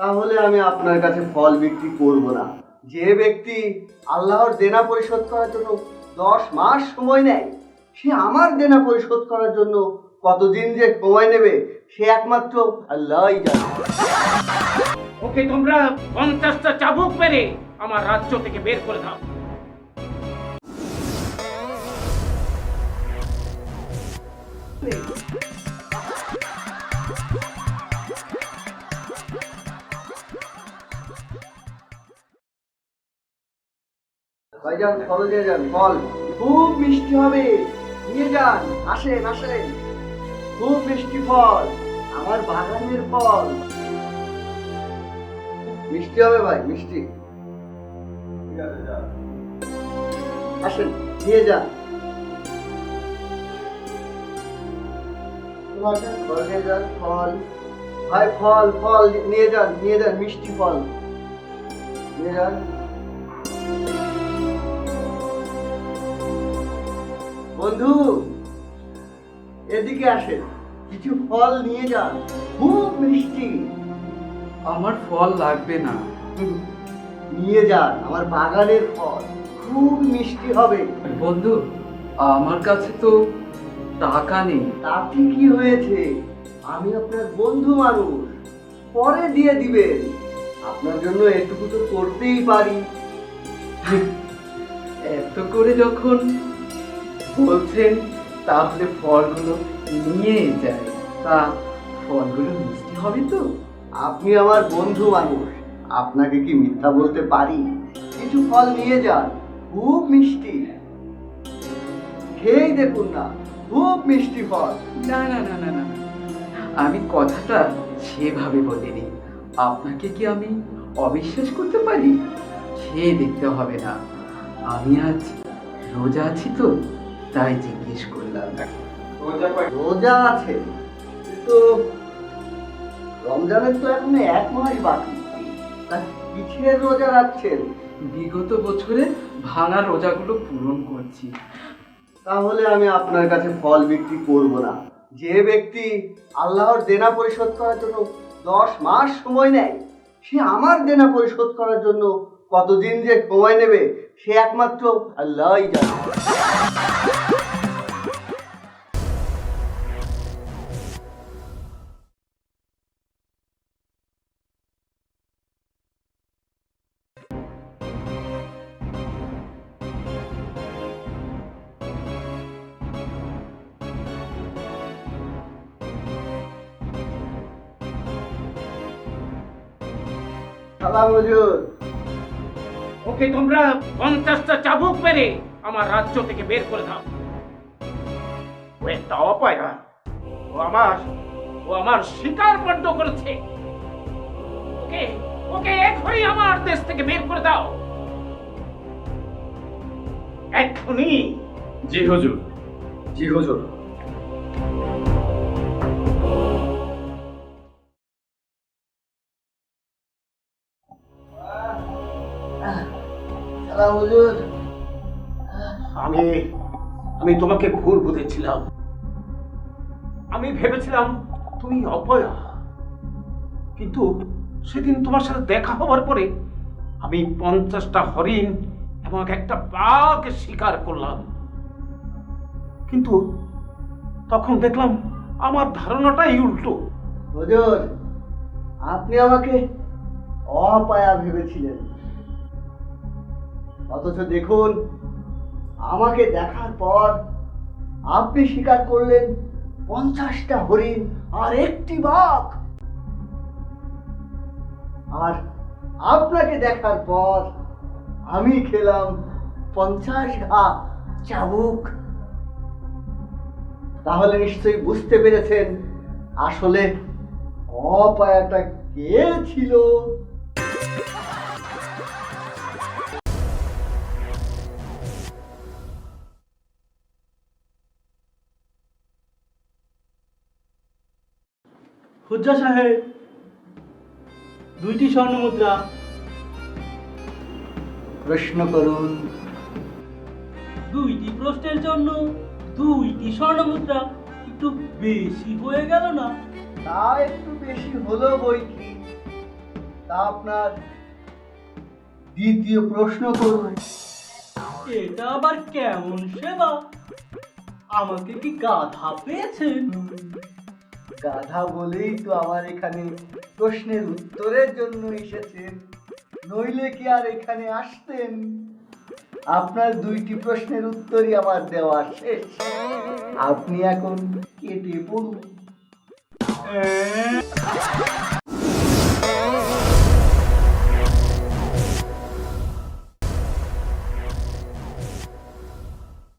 তাহলে আমি আপনার কাছে ফল বিক্রি করব না। যে ব্যক্তি আল্লাহর দেনা পরিশোধ করার জন্য দশ মাস সময় নেয়, সে আমার দেনা পরিশোধ করার জন্য কতদিন যে সময় নেবে, সে একমাত্র আল্লাহই জানে। ওকে তোমরা পঞ্চাশটা চাবুক পেরে আমার রাজ্য থেকে বের করে দাও। ভাইজান, ফল দিয়ে যান, ফল। খুব মিষ্টি হবে। নিয়ে যান, আসেন আসেন। খুব মিষ্টি ফল, আমার বাগানের ফল। মিষ্টি হবে ভাই, মিষ্টি। আসেন, নিয়ে যান। ফল নিয়ে যান, ফল। ভাই, ফল ফল, নিয়ে যান নিয়ে যান, মিষ্টি ফল। নিয়ে যান। বন্ধু এদিকে আসেন। কিছু ফল নিয়ে যান। খুব মিষ্টি। আমার ফল লাগবে না। নিয়ে যান আমার বাগানের ফল। খুব মিষ্টি হবে। বন্ধু আমার কাছে তো টাকা নেই। তাতে কি হয়েছে। আমি আপনার বন্ধু মানুষ। পরে দিয়ে দিবেন। আপনার জন্য এটুকু তো করতেই পারি। এত করে যখন বলছেন, তাহলে ফলগুলো নিয়ে যায় তা ফলগুলো মিষ্টি হবে তো? আপনি আমার বন্ধু মানুষ, আপনাকে কি মিথ্যা বলতে পারি? কিছু ফল নিয়ে যান, খুব মিষ্টি। খেয়েই দেখুন না, খুব মিষ্টি ফল। না না না না না। আমি কথাটা সেভাবে বলিনি। আপনাকে কি আমি অবিশ্বাস করতে পারি? খেয়ে দেখতে হবে না। আমি আজ রোজা আছি তো। তাই জিজ্ঞেস করলাম। রোজা আছে তো রমজানের তো এখন এক মাস বাকি। কিসের রোজা রাখছেন? বিগত বছরে ভাঙা রোজাগুলো পূরণ করছি। তাহলে আমি আপনার কাছে ফল বিক্রি করব না। যে ব্যক্তি আল্লাহর দেনা পরিশোধ করার জন্য দশ মাস সময় নেয় সে আমার দেনা পরিশোধ করার জন্য কতদিন যে সময় নেবে সে একমাত্র আল্লাহই জানে। সালাম হুজুর। ওকে তোমরা পঞ্চাশটা চাবুক মেরে আমার রাজ্য থেকে বের করে দাও। ও একটা অপায়া। ও আমার ও আমার শিকার বড্ড করেছে। ওকে ওকে এখনই আমার দেশ থেকে বের করে দাও। এক্ষুনি জি হুজুর। জি হুজুর। সালাম হুজুর আমি আমি তোমাকে ভুল বুঝেছিলাম। আমি ভেবেছিলাম তুমি অপয়া। কিন্তু সেদিন তোমার সাথে দেখা হওয়ার পরে আমি পঞ্চাশটা হরিণ এবং একটা বাঘ শিকার করলাম। কিন্তু তখন দেখলাম আমার ধারণাটাই উল্টো। হুজুর আপনি আমাকে অপায়া ভেবেছিলেন। অথচ দেখুন, আমাকে দেখার পর আপনি স্বীকার করলেন পঞ্চাশটা হরিণ আর একটি বাঘ। আর আপনাকে দেখার পর আমি খেলাম পঞ্চাশ ঘা চাবুক। তাহলে নিশ্চয়ই বুঝতে পেরেছেন আসলে অপায়াটা কে ছিল? হুজ্জা সাহেব দুইটি স্বর্ণ মুদ্রা। প্রশ্ন করুন। দুইটি প্রশ্নের জন্য দুইটি স্বর্ণ মুদ্রা। একটু বেশি হয়ে গেল না? তা একটু বেশি হলো বই কি? তা আপনার দ্বিতীয় প্রশ্ন করুন। এটা আবার কেমন সেবা? আমাকে কি গাধা পেয়েছেন? গাধা বলেই তো আমার এখানে প্রশ্নের উত্তরের জন্য এসেছেন। নইলে কি আর এখানে আসতেন? আপনার দুইটি প্রশ্নের উত্তরই আমার দেওয়া শেষ। আপনি এখন কেটে পড়ুন?